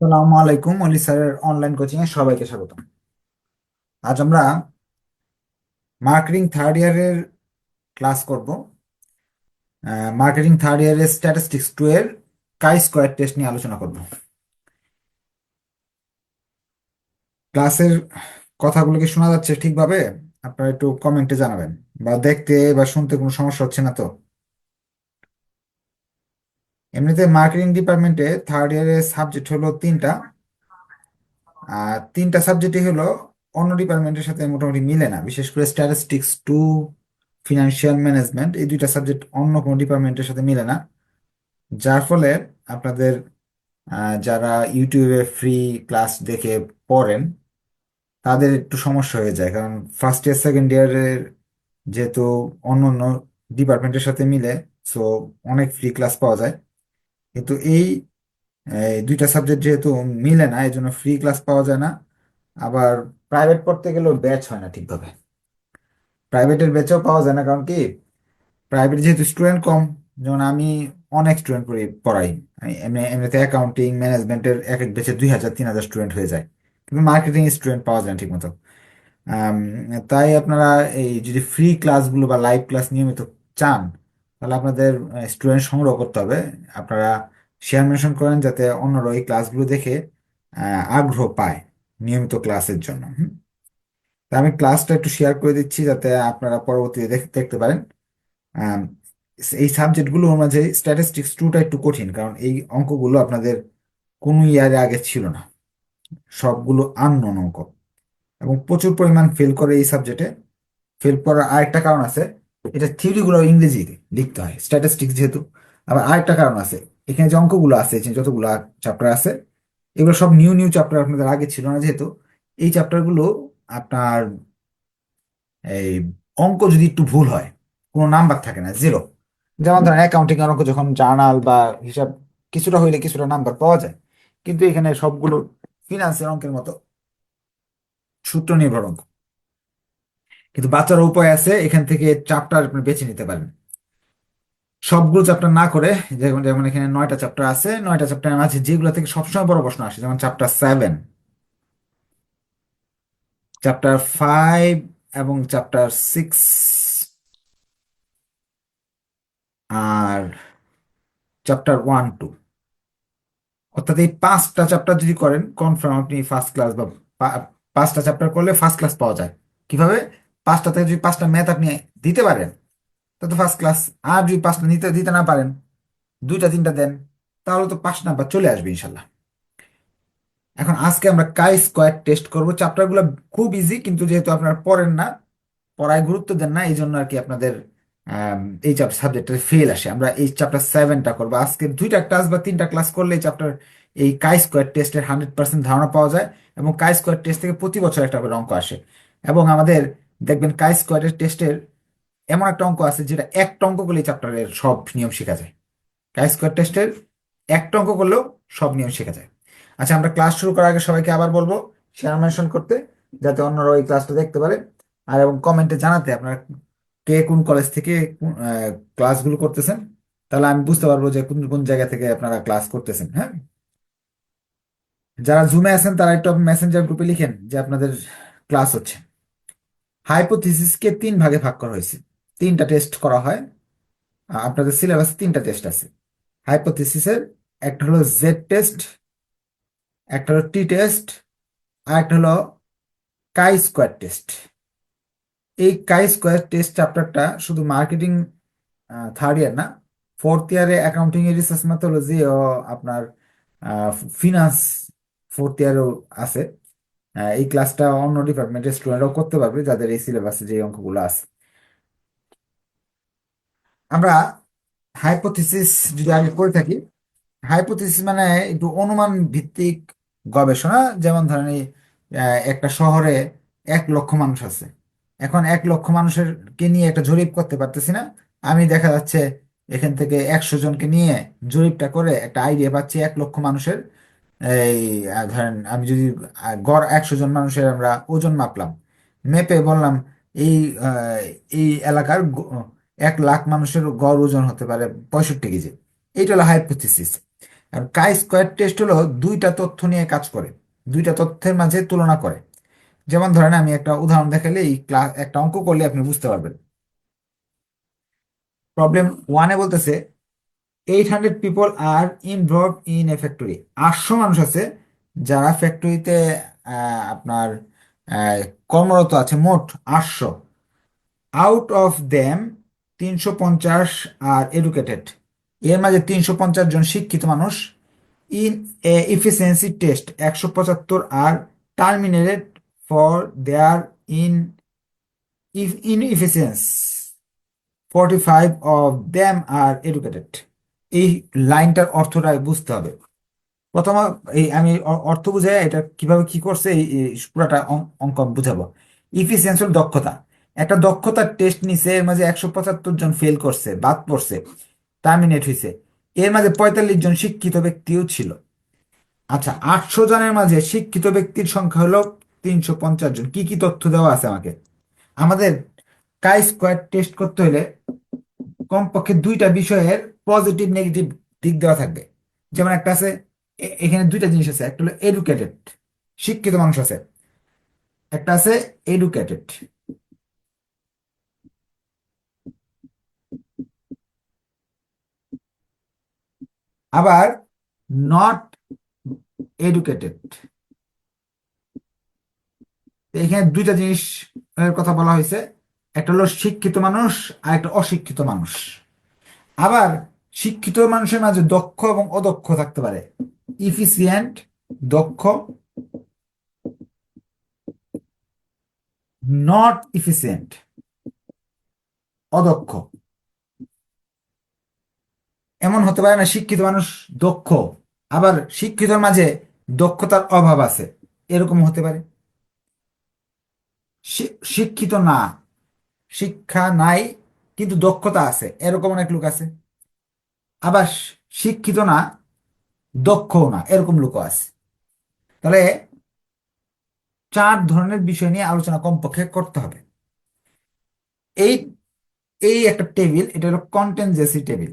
আসসালামু আলাইকুম অলি স্যারের অনলাইন কোচিং এ সবাইকে স্বাগত আজ আমরা মার্কেটিং থার্ড ইয়ারের ক্লাস করব। মার্কেটিং থার্ড ইয়ারের স্ট্যাটিস্টিক্স টু এর কাই স্কোয়ার টেস্ট নিয়ে আলোচনা করব। ক্লাসের কথাগুলো কি শোনা যাচ্ছে ঠিকভাবে? আপনারা একটু কমেন্টে জানাবেন। বা দেখতে বা শুনতে কোনো সমস্যা হচ্ছে না তো? এমনিতে মার্কেটিং ডিপার্টমেন্টে থার্ড ইয়ারের সাবজেক্ট হলো তিনটা। আর তিনটা সাবজেক্টই হলো অন্য ডিপার্টমেন্টের সাথে মোটামুটি মিলে না। বিশেষ করে স্ট্যাটিস্টিক্স টু ফিনান্সিয়াল ম্যানেজমেন্ট এই দুইটা সাবজেক্ট অন্য কোনো ডিপার্টমেন্টের সাথে মিলে না। যার ফলে আপনাদের যারা ইউটিউবে ফ্রি ক্লাস দেখে পড়েন, তাদের একটু সমস্যা হয়ে যায়। কারণ ফার্স্ট ইয়ার সেকেন্ড ইয়ারের যেহেতু অন্য অন্য ডিপার্টমেন্টের সাথে মিলে সো অনেক ফ্রি ক্লাস পাওয়া যায়। কিন্তু এই দুইটা সাবজেক্ট যেহেতু মিলে না এই জন্য ফ্রি ক্লাস পাওয়া যায় না। আবার প্রাইভেট পড়তে গেলেও ব্যাচ হয় না ঠিকভাবে। প্রাইভেটের ব্যাচও পাওয়া যায় না, কারণ কি? প্রাইভেট যেহেতু স্টুডেন্ট কম, যেমন আমি অনেক স্টুডেন্ট পড়ি, পড়াই। এমনিতে অ্যাকাউন্টিং ম্যানেজমেন্টের এক এক ব্যাচে দুই হাজার, তিন হাজার স্টুডেন্ট হয়ে যায়। কিন্তু মার্কেটিং স্টুডেন্ট পাওয়া যায় না ঠিক মতো তাই আপনারা এই যদি ফ্রি ক্লাসগুলো বা লাইভ ক্লাস নিয়মিত চান তাহলে আপনাদের স্টুডেন্ট সংগ্রহ করতে হবে। আপনারা শেয়ার মেনশন করেন যাতে অন্যরা এই ক্লাসগুলো দেখে আগ্রহ পায় নিয়মিত ক্লাসের জন্য? তা আমি ক্লাসটা একটু শেয়ার করে দিচ্ছি যাতে আপনারা পরবর্তীতে দেখতে পারেন। এই সাবজেক্টগুলোর মাঝে স্ট্যাটিস্টিক্স টুটা একটু কঠিন, কারণ এই অঙ্কগুলো আপনাদের কোনো ইয়ারে আগে ছিল না। সবগুলো আননোন অঙ্ক। এবং প্রচুর পরিমাণ ফেল করে এই সাবজেক্টে ফেল করার আরেকটা কারণ আছে এটা থিওরিগুলো ইংরেজিতে লিখতে হয় স্ট্যাটিস্টিক্স যেহেতু। আবার আরেকটা কারণ আছে, এখানে যে অঙ্কগুলো আছে যতগুলো চ্যাপ্টার আছে, এগুলো সব নিউ নিউ চ্যাপ্টার আপনাদের আগে ছিল না যেহেতু। এই চ্যাপ্টারগুলো আপনার এই অঙ্ক যদি একটু ভুল হয়, কোনো নাম্বার থাকে না জিরো যেমন ধরেন অ্যাকাউন্টিং অঙ্ক যখন জার্নাল বা হিসাব, কিছুটা হইলে কিছুটা নাম্বার পাওয়া যায়। কিন্তু এখানে সবগুলো ফিনান্সের অঙ্কের মতো সূত্র নির্ভর অঙ্ক। কিন্তু বাচ্চার উপায় আছে, এখান থেকে চ্যাপ্টার আপনি বেছে নিতে পারেন সবগুলো চ্যাপ্টার না করে, যেমন যেমন এখানে নয়টা চ্যাপ্টার আছে, নয়টা চ্যাপ্টারের মাঝে যেগুলো থেকে সবসময় বড় প্রশ্ন আসে, যেমন চ্যাপ্টার সেভেন চ্যাপ্টার ফাইভ এবং চ্যাপ্টার সিক্স আর চ্যাপ্টার ওয়ান টু অর্থাৎ এই পাঁচটা চ্যাপ্টার যদি করেন কনফার্ম আপনি ফার্স্ট ক্লাস বা পাঁচটা চ্যাপ্টার করলে ফার্স্ট ক্লাস পাওয়া যায়। কীভাবে? পাঁচটা থেকে যদি পাঁচটা ম্যাথ আপনি দিতে পারেন তা তো ফার্স্ট ক্লাস আর যদি পাঁচটা নিতে, দিতে না পারেন, দুইটা, তিনটা দেন, তাহলে তো পাঁচ নাম্বার চলে আসবে ইনশাল্লাহ। এখন আজকে আমরা কাই স্কোয়ার টেস্ট করব। চ্যাপ্টারগুলো খুব ইজি কিন্তু যেহেতু আপনারা পড়েন না, পড়ায় গুরুত্ব দেন না, এই জন্য আর কি আপনাদের এই চ্যাপ্টার সাবজেক্টে ফেল আসে। আমরা এই চ্যাপ্টার সেভেনটা করব। আজকে দুইটা ক্লাস বা তিনটা ক্লাস করলে এই চ্যাপ্টার এই কাই স্কোয়ার টেস্টের হান্ড্রেড পার্সেন্ট ধারণা পাওয়া যায় এবং কাই স্কোয়ার টেস্ট থেকে প্রতি বছর একটা করে অঙ্ক আসে। এবং আমাদের দেখবেন কাই স্কোয়ারের টেস্টের এমন একটা অঙ্ক আছে যেটা একটা অঙ্ক করলে চ্যাপ্টারের সব নিয়ম শেখা যায়। কাই স্কোয়ার টেস্টের একটা অঙ্ক করলেও সব নিয়ম শেখা যায়। আচ্ছা আমরা ক্লাস শুরু করার আগে সবাইকে আবার বলব শেয়ার মেনশন করতে, যাতে অন্যরা ওই ক্লাসটা দেখতে পারে। আর এবং কমেন্টে জানাতে আপনারা কে কোন কলেজ থেকে ক্লাসগুলো করতেছেন, তাহলে আমি বুঝতে পারব যে কোন কোন জায়গা থেকে আপনারা ক্লাস করতেছেন হ্যাঁ? যারা জুমে আছেন, তারা একটু মেসেঞ্জার গ্রুপে লিখেন যে আপনাদের ক্লাস হচ্ছে। হাইপোথিসিসকে তিন ভাগে ভাগ করা হয়েছে। তিনটা টেস্ট করা হয়। আপনাদের সিলেবাসে তিনটা টেস্ট আছে। হাইপোথিসিসের একটা হলো জেড টেস্ট একটা হলো টি টেস্ট আর একটা হলো কাই স্কোয়ার টেস্ট এই কাই স্কোয়ার টেস্ট চ্যাপ্টারটা শুধু মার্কেটিং থার্ড ইয়ার না ফোর্থ ইয়ারে অ্যাকাউন্টিং এর রিসার্চ মেথোলজি ও আপনার ফিনান্স ফোর্থ ইয়ারও আছে। এই ক্লাসটা অন্য ডিপার্টমেন্টের স্টুডেন্টরাও করতে পারবে যাদের এই সিলেবাসে যে অঙ্কগুলো আছে। আমরা হাইপোথিসিস যদি আগে করে থাকি হাইপোথিসিস মানে একটু অনুমান ভিত্তিক গবেষণা। যেমন ধরেন একটা শহরে এক লক্ষ মানুষ আছে। এখন এক লক্ষ মানুষের কে নিয়ে একটা জরিপ করতে পারতেছি না। আমি দেখা যাচ্ছে এখান থেকে একশো জনকে নিয়ে জরিপটা করে একটা আইডিয়া পাচ্ছি এক লক্ষ মানুষের। এই ধরেন আমি যদি গড় একশো জন মানুষের আমরা ওজন মাপলাম মেপে বললাম এই আহ, এই এলাকার এক লাখ মানুষের গড় ওজন হতে পারে পঁয়ষট্টি কেজি। এইটা হলো হাইপোথিসিস আর কাই স্কোয়ার টেস্ট হলো দুইটা তথ্য নিয়ে কাজ করে দুইটা তথ্যের মাঝে তুলনা করে। যেমন ধরেন আমি একটা উদাহরণ দেখালে এই ক্লাস একটা অঙ্ক করলে আপনি বুঝতে পারবেন। প্রবলেম ওয়ানে বলতেছে eight hundred people are involve in a factory আটশো মানুষ আছে যারা ফ্যাক্টরিতে আপনার কর্মরত আছে, মোট আটশো। আউট অফ দেম তিনশো পঞ্চাশ আর এডুকেটেড এর মাঝে তিনশো পঞ্চাশ জন শিক্ষিত মানুষ। ইন ইফিসিয়েন্সি টেস্ট একশো পঁচাত্তর are terminated for their in inefficiency forty five of them are educated এই লাইনটার অর্থটা বুঝতে হবে। প্রথম এই আমি অর্থ বুঝাই এটা কীভাবে কি করছে, এই পুরাটা অঙ্ক বুঝাবো। ইফিসিয়েন্সি হল দক্ষতা। একটা দক্ষতার টেস্ট নিছে, এর মাঝে একশো পঁচাত্তর জন ফেল করছে, বাদ পড়ছে টার্মিনেট হয়েছে এর মাঝে পঁয়তাল্লিশ জন শিক্ষিত ব্যক্তিও ছিল। আচ্ছা আটশো জনের মাঝে শিক্ষিত ব্যক্তির সংখ্যা হলো তিনশো পঞ্চাশ জন। কি কি তথ্য দেওয়া আছে আমাকে? আমাদের কাই স্কোয়ার টেস্ট করতে হলে কমপক্ষে দুইটা বিষয়ের পজিটিভ নেগেটিভ দিক দেওয়া থাকবে। যেমন একটা আছে এখানে দুইটা জিনিস আছে। একটা হলো এডুকেটেড শিক্ষিত মানুষ আছে। একটা আছে এডুকেটেড আবার নট এডুকেটেড এখানে দুইটা জিনিস কথা বলা হয়েছে। একটা হলো শিক্ষিত মানুষ আর একটা অশিক্ষিত মানুষ। আবার শিক্ষিত মানুষের মাঝে দক্ষ এবং অদক্ষ থাকতে পারে। ইফিসিয়েন্ট দক্ষ। নট ইফিসিয়েন্ট অদক্ষ। এমন হতে পারে না শিক্ষিত মানুষ দক্ষ, আবার শিক্ষিতর মাঝে দক্ষতার অভাব আছে। এরকম হতে পারে। শিক্ষিত না, শিক্ষা নাই, কিন্তু দক্ষতা আছে। এরকম অনেক লোক আছে। আবার শিক্ষিত না, দক্ষও না, এরকম লোক আছে। তাহলে চার ধরনের বিষয় নিয়ে আলোচনা কমপক্ষে করতে হবে। এই এই একটা টেবিল, এটা হলো কন্টেনজেন্সি টেবিল।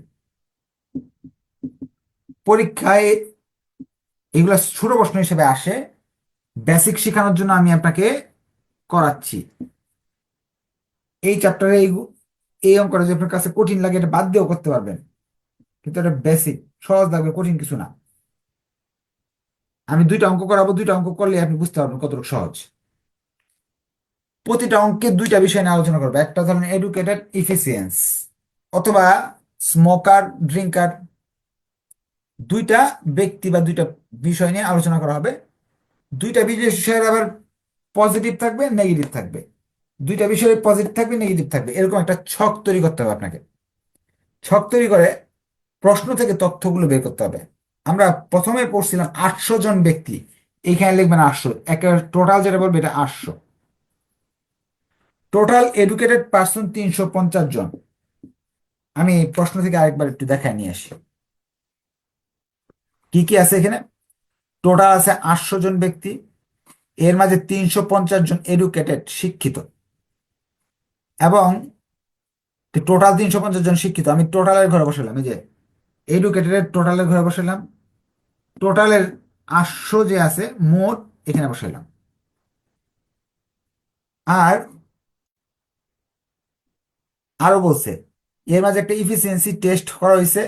পরীক্ষায় এগুলা ছোট প্রশ্ন হিসেবে আসে। বেসিক শেখানোর জন্য আমি আপনাকে করাচ্ছি। এই চ্যাপ্টারে এই অঙ্কটা যদি আপনার কাছে কঠিন লাগে, এটা বাদ দিয়েও করতে পারবেন। কিন্তু এটা বেসিক সহজ লাগবে কঠিন কিছু না। আমি দুইটা অঙ্ক করাবো, দুইটা অঙ্ক করলে আপনি বুঝতে পারবেন কতটুকু সহজ। প্রতিটা অঙ্কে দুইটা বিষয় নিয়ে আলোচনা করব। একটা ধরেন এডুকেটেড ইফিসিয়েন্স অথবা স্মোকার ড্রিঙ্কার দুইটা ব্যক্তি বা দুইটা বিষয় নিয়ে আলোচনা করা হবে। দুইটা বিষয়ের আবার পজিটিভ থাকবে নেগেটিভ থাকবে। দুইটা বিষয়ে পজিটিভ থাকবে নেগেটিভ থাকবে। এরকম একটা ছক তৈরি করতে হবে আপনাকে। ছক তৈরি করে প্রশ্ন থেকে তথ্যগুলো বের করতে হবে। আমরা প্রথমে পড়ছিলাম আটশো জন ব্যক্তি। এইখানে লিখবেন আটশো। একেবারে টোটাল যেটা বলবে এটা আটশো। টোটাল এডুকেটেড পার্সন তিনশো পঞ্চাশ জন। আমি প্রশ্ন থেকে আরেকবার একটু দেখায় নিয়ে আসি। কি কি আছে এখানে? টোটাল আছে আটশো জন ব্যক্তি। এর মাঝে তিনশো পঞ্চাশ জন এডুকেটেড শিক্ষিত। এবং টোটাল তিনশো পঞ্চাশ জন শিক্ষিত, আমি টোটালের ঘরে বসালাম, এই যে এডুকেটেড টোটালের ঘরে বসালাম টোটালের আটশো যে আছে, মোট এখানে বসাইলাম। আর আরও বলছে, এর মাঝে একটা ইফিসিয়েন্সি টেস্ট করা হয়েছে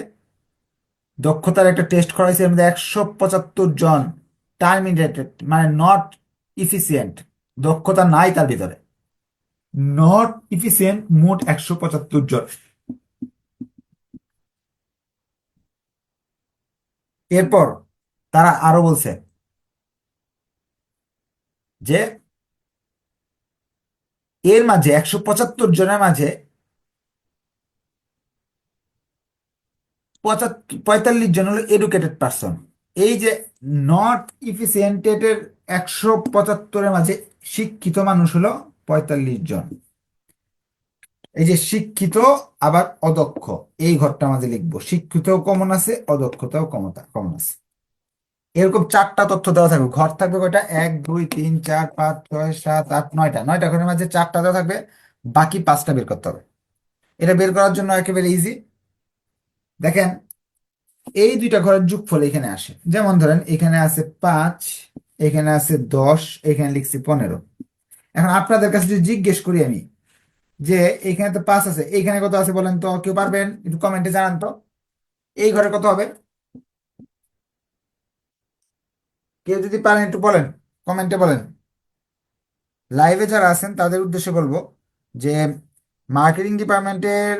দক্ষতার একটা টেস্ট করা হয়েছে এর মধ্যে একশো পঁচাত্তর জন টার্মিনেটেড মানে নট ইফিসিয়েন্ট দক্ষতা নাই তার ভিতরে। নট ইফিসিয়েন্ট মোট একশো পঁচাত্তর জন। এরপর তারা আরও বলছে যে এর মাঝে একশো পঁচাত্তর জনের মাঝে পঁয়তাল্লিশ জন হলো এডুকেটেড পার্সন এই যে নট ইফিসিয়েন্টেড একশো পঁচাত্তরের মাঝে শিক্ষিত মানুষ হলো পঁয়তাল্লিশ জন। এই যে শিক্ষিত, আবার অদক্ষ। এই ঘরটা মাঝে লিখব। শিক্ষিতও কমন আছে, অদক্ষতাও কমতা কমন আছে। এরকম চারটা তথ্য দেওয়া থাকবে। ঘর থাকবে কয়টা? এক, দুই, তিন, চার, পাঁচ, ছয়, সাত, আট, নয়টা। নয়টা ঘরের মাঝে চারটা দেওয়া থাকবে। বাকি পাঁচটা বের করতে হবে। এটা বের করার জন্য একেবারে ইজি দেখেন, এই দুইটা ঘরের যোগফল এখানে আসে। যেমন ধরেন, এখানে আছে পাঁচ, এখানে আছে দশ, এখানে লিখছি পনেরো। এখন আপনাদের কাছে যদি জিজ্ঞেস করি আমি যে এখানে তো পাঁচ আছে, এইখানে কত আছে বলেন তো, কেউ পারবেন? একটু কমেন্টে জানান তো। এই ঘরে কত হবে? কেউ যদি পারেন একটু বলেন কমেন্টে বলেন। লাইভে যারা আছেন, তাদের উদ্দেশ্যে বলব যে মার্কেটিং ডিপার্টমেন্টের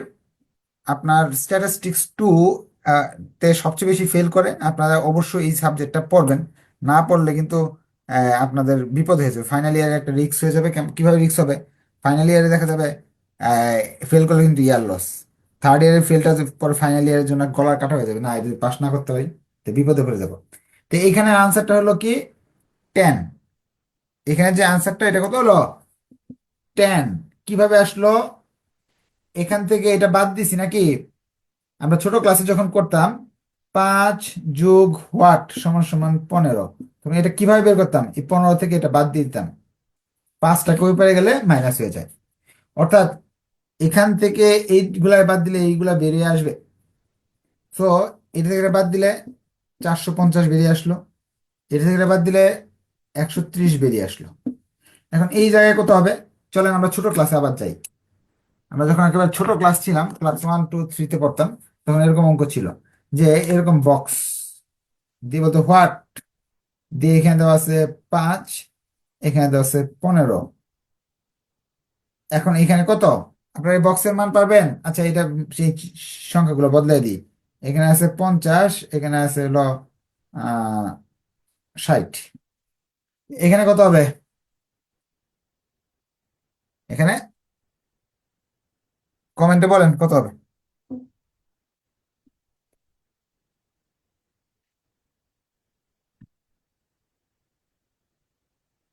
আপনার স্ট্যাটিস্টিক্স টু তে সবচেয়ে বেশি ফেল করে। আপনারা অবশ্যই এই সাবজেক্টটা পড়বেন। না পড়লে কিন্তু আপনাদের বিপদ হয়ে যাবে। ফাইনাল ইয়ারে একটা রিস্ক হয়ে যাবে। কীভাবে রিস্ক হবে? ফাইনাল ইয়ারে দেখা যাবে ফেল করলে কিন্তু ইয়ার লস থার্ড ইয়ারের ফেলটা পরে ফাইনাল ইয়ারের জন্য গলার কাটা হয়ে যাবে। না যদি পাস না করতে পারি তো বিপদে পড়ে যাব। তো এইখানে আনসারটা হলো কি? টেন এখানে যে আনসারটা এটা কত হলো? টেন কীভাবে আসলো? এখান থেকে এটা বাদ দিছি নাকি? আমরা ছোট ক্লাসে যখন করতাম, পাঁচ যোগ হোয়াট সমান সমান পনেরো? তখন এটা কীভাবে বের করতাম? এই পনেরো থেকে এটা বাদ দিয়ে দিতাম। পাঁচটাকে ওই পারে গেলে মাইনাস হয়ে যায়। অর্থাৎ এখান থেকে এইগুলা বাদ দিলে এইগুলা বেরিয়ে আসবে। তো এটা থেকে বাদ দিলে চারশো পঞ্চাশ বেরিয়ে আসলো। এটা থেকে বাদ দিলে একশো ত্রিশ বেরিয়ে আসলো। এখন এই জায়গায় কত হবে? চলেন আমরা ছোট ক্লাসে আবার যাই। আমরা যখন একেবারে ছোট ক্লাস ছিলাম ক্লাস ওয়ান টু থ্রিতে পড়তাম, তখন এরকম অঙ্ক ছিল যে এরকম বক্স দিয়ে বলতো হোয়াট দিয়ে এখানে দেওয়া আছে পাঁচ এখানে দেওয়া আছে পনেরো। এখন এখানে কত? আপনার এই বক্সের মান পারবেন আচ্ছা এটা সেই সংখ্যাগুলো বদলে দিই। এখানে আছে পঞ্চাশ, এখানে আছে হলো ষাট। এখানে কত হবে? এখানে? কমেন্টে বলেন কত হবে?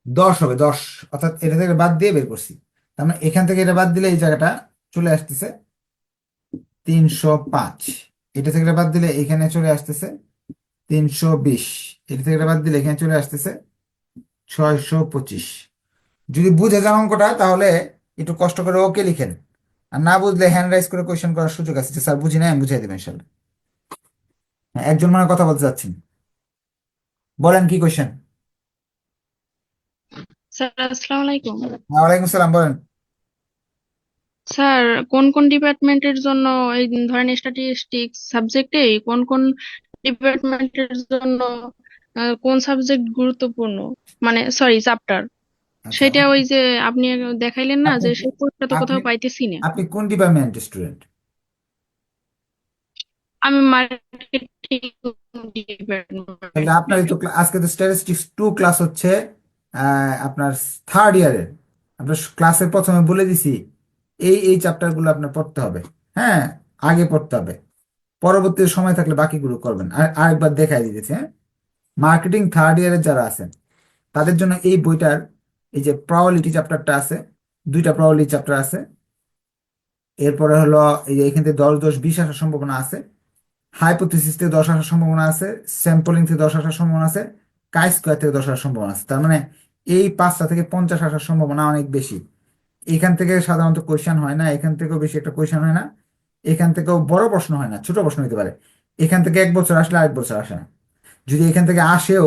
দশ হবে দশ। অর্থাৎ এটা থেকে বাদ দিয়ে বের করছি। তার মানে এখান থেকে এটা বাদ দিলে এই জায়গাটা চলে আসতেছে তিনশো পাঁচ। এটা থেকে বাদ দিলে এখানে চলে আসতেছে তিনশো বিশ। এটা থেকে বাদ দিলে এখানে চলে আসতেছে ছয়শো পঁচিশ। যদি বুঝে যান অঙ্কটা তাহলে একটু কষ্ট করে ওকে লিখেন। আর না বুঝলে হ্যান্ড রাইজ করে কোয়েশ্চেন করার সুযোগ আছে। যে স্যার বুঝি না আমি বুঝাই দেবেন হ্যাঁ, একজন মানে কথা বলতে চাচ্ছেন। বলেন কি কোয়েশ্চেন স্যার আসসালামু আলাইকুম। ওয়ালাইকুম আসসালাম বলেন। স্যার কোন কোন ডিপার্টমেন্টের জন্য এই ধরেন স্ট্যাটিস্টিক্স সাবজেক্টে কোন কোন ডিপার্টমেন্টের জন্য কোন সাবজেক্ট গুরুত্বপূর্ণ? মানে সরি চ্যাপ্টার সেটা ওই যে আপনি দেখাইলেন না যে সেই কোর্সটা তো কোথাও পাইতেছি না। আপনি কোন ডিপার্টমেন্ট স্টুডেন্ট? আমি মার্কেটিং ডিপার্টমেন্ট আপনার তো আজকে তো স্ট্যাটিস্টিক্স টু ক্লাস হচ্ছে। আপনার থার্ড ইয়ারের আপনার ক্লাসের প্রথমে বলে দিছি, এই এই চ্যাপ্টারগুলো আপনার পড়তে হবে। হ্যাঁ আগে পড়তে হবে। পরবর্তী সময় থাকলে বাকিগুলো করবেন। আর, আরেকবার দেখাই দিতেছি হ্যাঁ? মার্কেটিং থার্ড ইয়ারের যারা আছেন, তাদের জন্য এই বইটার এই যে প্রবাবিলিটি চ্যাপ্টারটা আছে, দুইটা প্রবাবিলিটি চ্যাপ্টার আছে। এরপরে হলো এই যে এখান থেকে দশ দশ, বিশ আসার সম্ভাবনা আছে। হাইপোথিসিস থেকে দশ আসার সম্ভাবনা আছে স্যাম্পলিং থেকে দশ আসার সম্ভাবনা আছে। কাই স্কোয়ার থেকে দশ আসার সম্ভাবনা আছে। তার মানে এই পাঁচটা থেকে পঞ্চাশ আসার সম্ভাবনা অনেক বেশি। এখান থেকে সাধারণত কোয়েশ্চেন হয় না, এখান থেকেও বেশি একটা কোয়েশ্চেন হয় না, এখান থেকেও বড় প্রশ্ন হয় না, ছোট প্রশ্ন হতে পারে। এখান থেকে এক বছর আসলে আরেক বছর আসে না। যদি এখান থেকে আসেও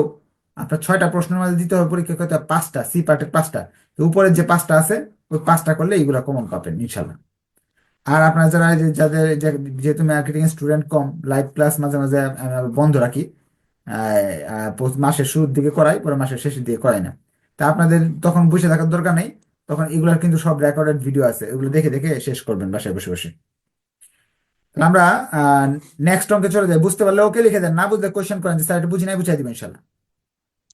আপনার ছয়টা প্রশ্নের মধ্যে দিতে হবে, পরীক্ষা করতে পাঁচটা, সি পার্টের পাঁচটা। তো উপরের যে পাঁচটা আছে, ওই পাঁচটা করলে এইগুলো কমন পাবেন ইনশাল্লাহ আর আপনারা যারা যাদের যেহেতু মার্কেটিং স্টুডেন্ট কম লাইভ ক্লাস মাঝে মাঝে বন্ধ রাখি মাসের শুরুর দিকে করাই, পরে মাসের শেষের দিকে করাই না। তা আপনাদের তখন বসে থাকার দরকার নেই। তখন এগুলোর কিন্তু সব রেকর্ডেড ভিডিও আছে, এগুলো দেখে দেখে শেষ করবেন বাসায় বসে বসে। আমরা নেক্সট অঙ্কে চলে যাই। বুঝতে পারলে ওকে লিখে দেন। না বুঝলে কোয়েশ্চেন করেন যে, স্যার, এটা বুঝি নাই, বুঝাই দিবেন, ইনশাল্লাহ।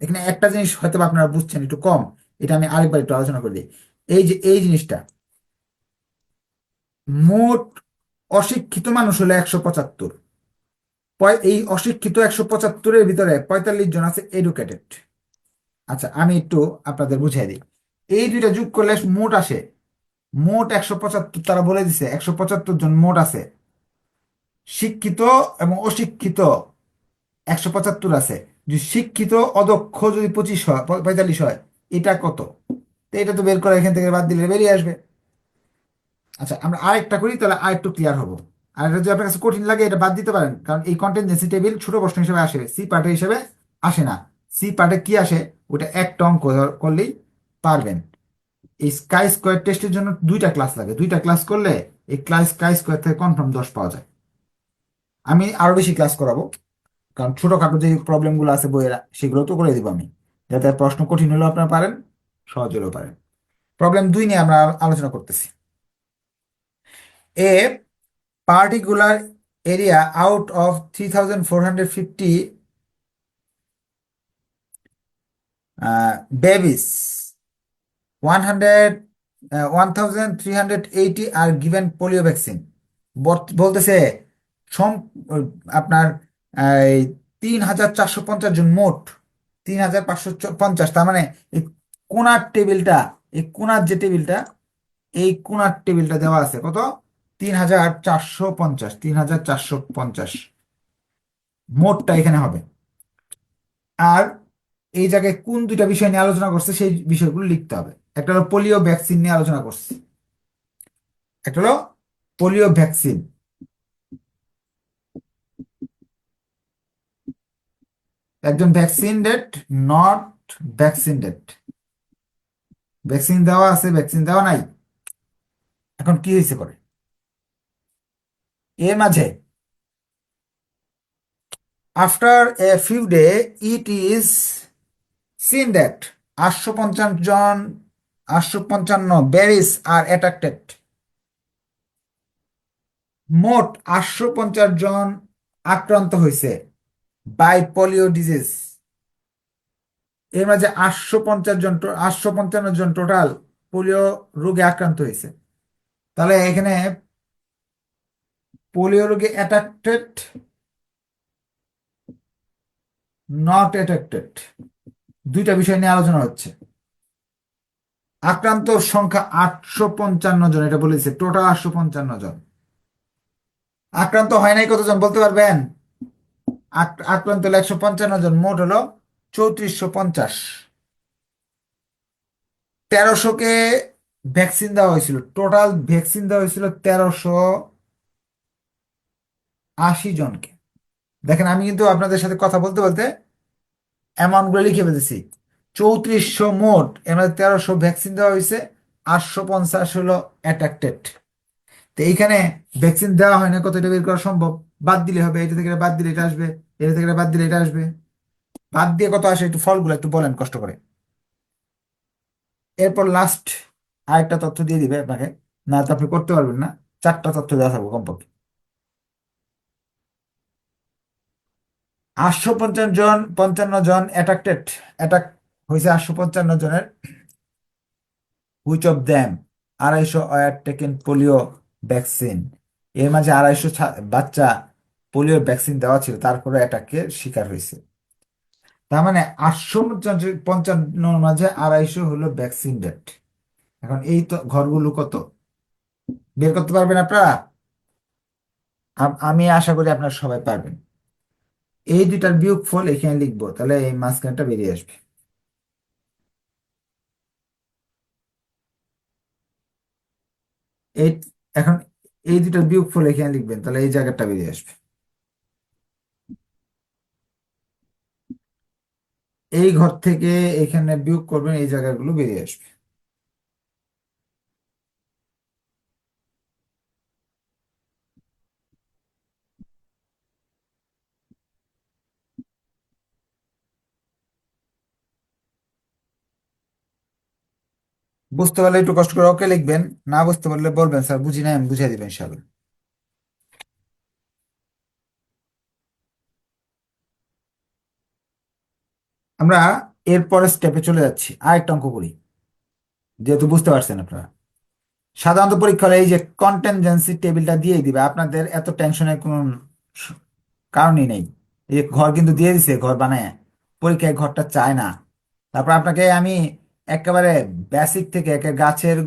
এখানে একটা জিনিস হয়তো আপনারা বুঝছেন একটু কম, এটা আমি আরেকবার একটু আলোচনা করে দিই। এই যে, এই জিনিসটা, মোট অশিক্ষিত মানুষ হলো একশো পঁচাত্তর। এই অশিক্ষিত একশো পঁচাত্তরের ভিতরে পঁয়তাল্লিশ জন আছে এডুকেটেড আচ্ছা আমি একটু আপনাদের বুঝিয়ে দিই। এই দুইটা যোগ করলে মোট আসে, মোট একশো পঁচাত্তর, তারা বলে দিছে একশো পঁচাত্তর জন মোট আছে। শিক্ষিত এবং অশিক্ষিত একশো পঁচাত্তর আছে। যদি শিক্ষিত অদক্ষ যদি পঁচিশ হয় পঁয়তাল্লিশ হয়, এটা কত? এটা তো বের করে এখান থেকে বাদ দিলে বেরিয়ে আসবে। আচ্ছা আমরা আরেকটা করি, তাহলে আরেকটু ক্লিয়ার হব। আর এটা যদি আপনার কাছে কঠিন লাগে, এটা বাদ দিতে পারেন। কারণ এই কন্টিনজেন্সি টেবিল ছোট প্রশ্ন হিসেবে আসে সি পার্টে হিসেবে আসে না। সি পার্টে কি আসে? ওটা একটা অঙ্ক করলেই পারবেন। এই স্কাই স্কোয়ার টেস্টের জন্য দুইটা ক্লাস লাগে। দুইটা ক্লাস করলে এই ক্লাস স্কাই স্কোয়ার থেকে কনফার্ম দশ পাওয়া যায়। আমি আরও বেশি ক্লাস করাবো। কারণ ছোটখাটো যে প্রবলেমগুলো আছে বইয়েরা, সেগুলো তো করে দিব আমি। যাতে প্রশ্ন কঠিন হলেও আপনারা পারেন, সহজ হলেও পারেন। প্রবলেম দুই নিয়ে আমরা আলোচনা করতেছি। A particular area out of three hundred eighty are given polio vaccine বলতেছে, সম, আপনার তিন হাজার চারশো পঞ্চাশ জন মোট। তিন হাজার পাঁচশো পঞ্চাশ। তার মানে এই কোনার টেবিলটা, এই কোনার যে টেবিলটা, এই কোনার টেবিলটা দেওয়া আছে। কত? তিন হাজার চারশো পঞ্চাশ তিন হাজার চারশো পঞ্চাশ। মোটটা এখানে হবে। আর এই জায়গায় কোন দুইটা বিষয় নিয়ে আলোচনা করছে, সেই বিষয়গুলো লিখতে হবে। একটা হলো পোলিও ভ্যাকসিন নিয়ে আলোচনা করছে। একটা হলো পোলিও ভ্যাকসিন। একজন ভ্যাকসিনেটেড নট ভ্যাকসিনেটেড ভ্যাকসিন দেওয়া আছে, ভ্যাকসিন দেওয়া নাই। এখন কি হয়েছে করে এর মাঝে। After a few day it is seen that আটশো পঞ্চান্ন জন, আটশো পঞ্চান্ন বেরিস আর অ্যাট্রাক্টেড মোট আটশো পঞ্চাশ জন আক্রান্ত হয়েছে বাই পোলিও ডিজিজ এর মাঝে আটশো পঞ্চাশ জন, আটশো পঞ্চান্ন জন টোটাল পোলিও রোগে আক্রান্ত হয়েছে। তাহলে এখানে পোলিও রোগে অ্যাট্রাক্টেড নট অ্যাট্রাক্টেড দুইটা বিষয় নিয়ে আলোচনা হচ্ছে। আক্রান্ত সংখ্যা আটশো পঞ্চান্ন জন, এটা বলেছে, টোটাল আটশো পঞ্চান্ন জন। আক্রান্ত হয় নাই কতজন, বলতে পারবেন? আক্রান্ত হলো একশো পঞ্চান্ন জন, মোট হলো চৌত্রিশশো পঞ্চাশ। তেরোশোকে ভ্যাকসিন দেওয়া হয়েছিল, টোটাল ভ্যাকসিন দেওয়া হয়েছিল তেরোশো আশি জনকে। দেখেন, আমি কিন্তু আপনাদের সাথে কথা বলতে বলতে অ্যামাউন্টগুলো লিখে ফেলেছি। চৌত্রিশশো মোট, এর মধ্যে তেরোশো ভ্যাকসিন দেওয়া হয়েছে, আটশো পঞ্চাশ হলো অ্যাট্রাক্টেড তো এইখানে ভ্যাকসিন দেওয়া হয় না, কতটা বের করা সম্ভব? বাদ দিলে হবে, এটা থেকে বাদ দিলে এটা আসবে, এটা থেকে বাদ দিলে এটা আসবে। বাদ দিয়ে কত আসে, একটু ফলগুলো একটু বলেন, কষ্ট করে। এরপর লাস্ট আরেকটা তথ্য দিয়ে দিবে আপনাকে, না তো আপনি করতে পারবেন না, চারটা তথ্য দেওয়া থাকবে কমপক্ষে। আটশো পঞ্চান্ন জন পঞ্চান্ন জন অ্যাট্রাক্টেড অ্যাটাক হয়েছে আটশো পঞ্চান্ন জনের। হুইচ অফ দ্যাম আড়াইশো ওয়ার টেকেন পোলিও ভ্যাকসিন এর মাঝে আড়াইশো বাচ্চা পোলিও ভ্যাকসিন দেওয়া ছিল তারপরে অ্যাটাকের শিকার হয়েছে তার মানে আটশো পঞ্চান্নর মাঝে আড়াইশো হলো ভ্যাকসিন ডেট এখন এই তো ঘরগুলো কত? বের করতে পারবেন আপনারা? আমি আশা করি আপনারা সবাই পারবেন। এই দুটার বিয়োগফল এখানে লিখব, তাহলে এই মাঝখানটা বেরিয়ে আসবে। এই, এখন এই দুটার বিয়োগফল এখানে লিখবেন, তাহলে এই জায়গাটা বেরিয়ে আসবে। এই ঘর থেকে এখানে বিয়োগ করবেন, এই জায়গাগুলো বেরিয়ে আসবে। বুঝতে পারলে একটু কষ্ট করে ওকে লিখবেন, না বুঝতে পারলে বলবেন, স্যার, বুঝি নাই, আমি বুঝিয়ে দিবেন ইনশাআল্লাহ। আমরা এরপরের স্টেপে চলে যাচ্ছি, আরেকটা অঙ্ক করি, যেহেতু বুঝতে পারছেন আপনারা। সাধারণত পরীক্ষা এই যে কন্টেনজেন্সি টেবিলটা দিয়েই দিবে, আপনাদের এত টেনশনের কোনো কারণই নেই। এই ঘর কিন্তু দিয়ে দিছে, ঘর বানায়, পরীক্ষায় ঘরটা চায় না। তারপর আপনাকে আমি একেবারে বেসিক থেকে, একে গাছের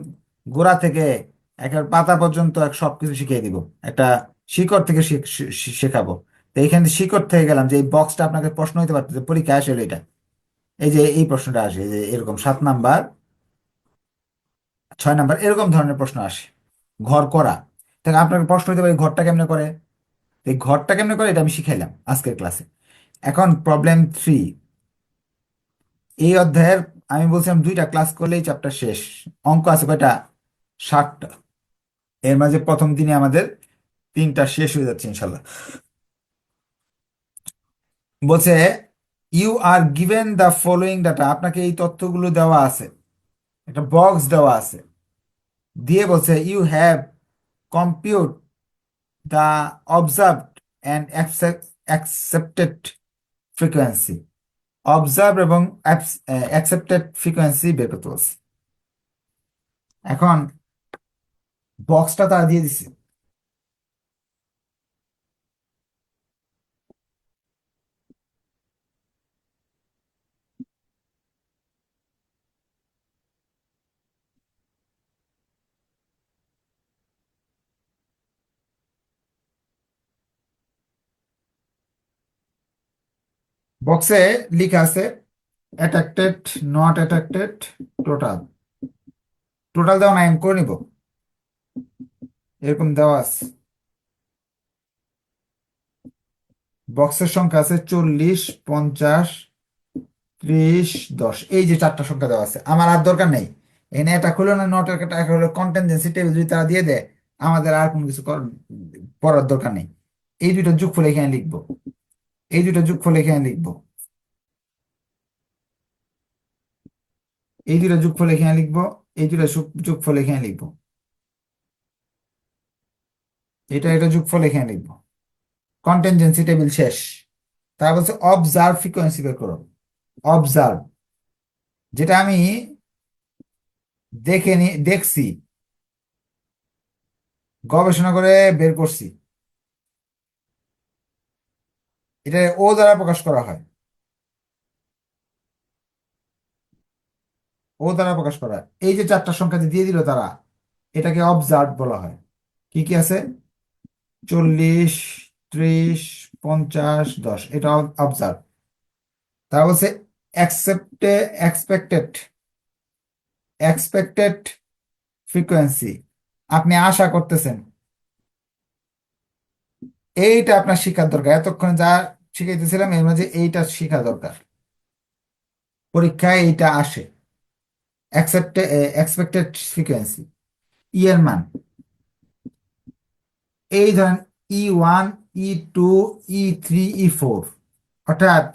গোড়া থেকে একেবারে পাতা পর্যন্ত এক সবকিছু শিখিয়ে দিব। একটা শিকড় থেকে শেখাবো। তো এইখানে শিকড় থেকে গেলাম যে এই বক্সটা আপনাকে প্রশ্ন হইতে পারতো যে পরীক্ষায় আসে হলো এটা। এই যে এই প্রশ্নটা আসে যে এরকম সাত নাম্বার, ছয় নাম্বার, এরকম ধরনের প্রশ্ন আসে। ঘর করা। তাহলে আপনাকে প্রশ্ন হতে পারে, ঘরটা কেমনে করে? এই ঘরটা কেমনে করে এটা আমি শিখাইলাম আজকের ক্লাসে এখন প্রবলেম থ্রি এই অধ্যায়ের আমি বলছিলাম দুইটা ক্লাস করলেই চ্যাপ্টার শেষ। অঙ্ক আছে কয়টা? ষাটটা এর মাঝে প্রথম দিনে আমাদের তিনটা শেষ হয়ে যাচ্ছে, ইনশাল্লাহ। বলছে you are given the following data আপনাকে এই তথ্যগুলো দেওয়া আছে। একটা বক্স দেওয়া আছে। দিয়ে বলছে you have compute the observed and accepted frequency observe এবং অ্যাকসেপ্টেড ফ্রিকোয়েন্সি বের করতে পারছি এখন বক্সটা তারা দিয়ে দিছে। বক্সে লেখা আছে attracted not attracted total total দেওয়া নাই করে নিব। এরকম দেওয়া আছে। বক্সের সংখ্যা আছে চল্লিশ, পঞ্চাশ, ত্রিশ, দশ। এই যে চারটা সংখ্যা দেওয়া আছে। আমার আর দরকার নেই। এখানে এটা খুলে না নট এটা হলো কন্টেনজেন্সি টেবিল যদি তারা দিয়ে দেয়, আমাদের আর কোনো কিছু কর- পড়ার দরকার নেই। এই দুটো যোগফল এখানে লিখব। এই দুটো যোগফল এখানে লিখব। এই দুটো যোগফল এখানে লিখব, এই দুটো যোগ- যোগফল এখানে লিখব। এটা এটা যোগফল এখানে লিখব। কন্টেনজেন্সি টেবিল শেষ। তারপর বলছে অবজার্ভ ফ্রিকোয়েন্সি বের করো। অবজার্ভ যেটা আমি দেখে নি দেখছি। গবেষণা করে বের করছি। এটা ও দ্বারা প্রকাশ করা হয়। ও দ্বারা প্রকাশ করা হয়। এই যে চারটা সংখ্যা যে দিয়ে দিল তারা, এটাকে অবজার্ভ বলা হয়। কি কি আছে? চল্লিশ, ত্রিশ, পঞ্চাশ, দশ। এটা অবজার্ভ তারা বলছে অ্যাকসেপ্টে এক্সপেক্টেড এক্সপেক্টেড ফ্রিকোয়েন্সি আপনি আশা করতেছেন। এইটা আপনার শেখার দরকার। এতক্ষণ যা শিখাইতেছিলাম, এর মাঝে এইটা শিখা দরকার। পরীক্ষায় এইটা আসে। এক্সপেক্টেড ফ্রিকোয়েন্সি ই এর মান। এই ধরেন E one E two E three E four অর্থাৎ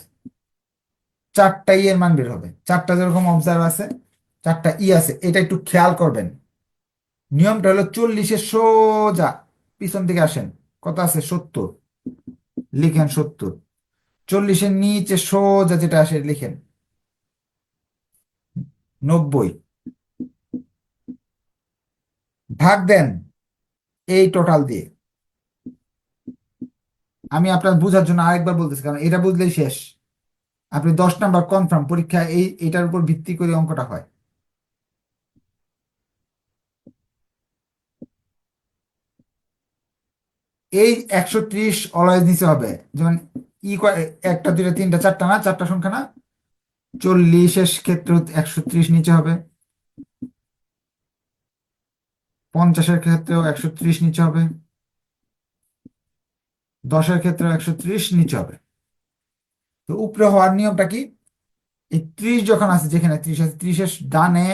চারটা ই এর মান বের হবে। চারটা যেরকম অবজার্ভ আছে, চারটা ই আছে, এটা একটু খেয়াল করবেন। নিয়মটা হলো চল্লিশে সোজা, পিছন দিকে আসেন। কত আছে সত্তর। লিখেন সত্তর। চল্লিশের নিচে সোজা যেটা আসে, লিখেন। নব্বই। ভাগ দেন এই টোটাল দিয়ে। আমি আপনার বোঝার জন্য আরেকবার বলতেছি, কারণ এটা বুঝলেই শেষ। আপনি দশ নাম্বার কনফার্ম পরীক্ষা এই, এটার উপর ভিত্তি করে অঙ্কটা হয়। এই একশো ত্রিশ অলওয়েজ নিচে হবে। যেমন ই একটা, দুইটা, তিনটা, চারটা না? চারটা সংখ্যা না? চল্লিশের ক্ষেত্রে একশো ত্রিশ নিচে হবে। পঞ্চাশের ক্ষেত্রেও একশো ত্রিশ নিচে হবে। দশের ক্ষেত্রেও একশো ত্রিশ নিচে হবে। তো উপরে হওয়ার নিয়মটা কি? এই ত্রিশ যখন আছে, যেখানে ত্রিশ আছে, ত্রিশের ডানে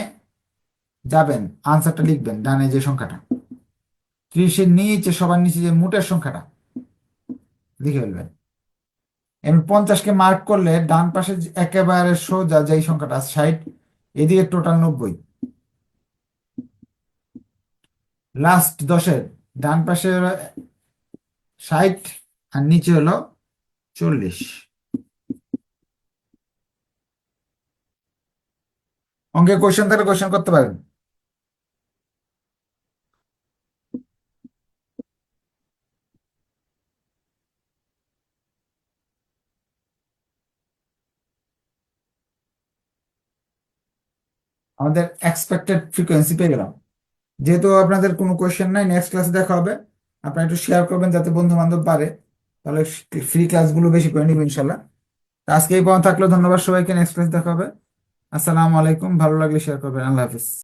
যাবেন আনসারটা লিখবেন, ডানে যে সংখ্যাটা। ত্রিশের নিচে, সবার নিচে যে মোটের সংখ্যাটা, লিখে ফেলবেন। এমন পঞ্চাশকে মার্ক করলে ডান পাশে একেবারে সোজা যেই সংখ্যাটা আছে, ষাট, এদিকে টোটাল নব্বই। লাস্ট দশের, ডান পাশে ষাট আর নিচে হলো চল্লিশ। অঙ্কে কোশ্চেন থাকলে কোশ্চেন করতে পারেন। আমাদের এক্সপেক্টেড ফ্রিকোয়েন্সি পেয়ে গেলাম। যেহেতু আপনাদের কোনো কোয়েশ্চেন নাই নেক্সট ক্লাসে দেখা হবে। আপনারা একটু শেয়ার করবেন যাতে বন্ধু বান্ধব পারে। তাহলে ফ্রি ক্লাসগুলো বেশি করে নিব ইনশাল্লাহ। আজকে এই পর্যন্ত থাকল। ধন্যবাদ সবাইকে। নেক্সট ক্লাস দেখা হবে। আসসালামু আলাইকুম। ভালো লাগলে শেয়ার করবেন। আল্লাহ হাফিজ।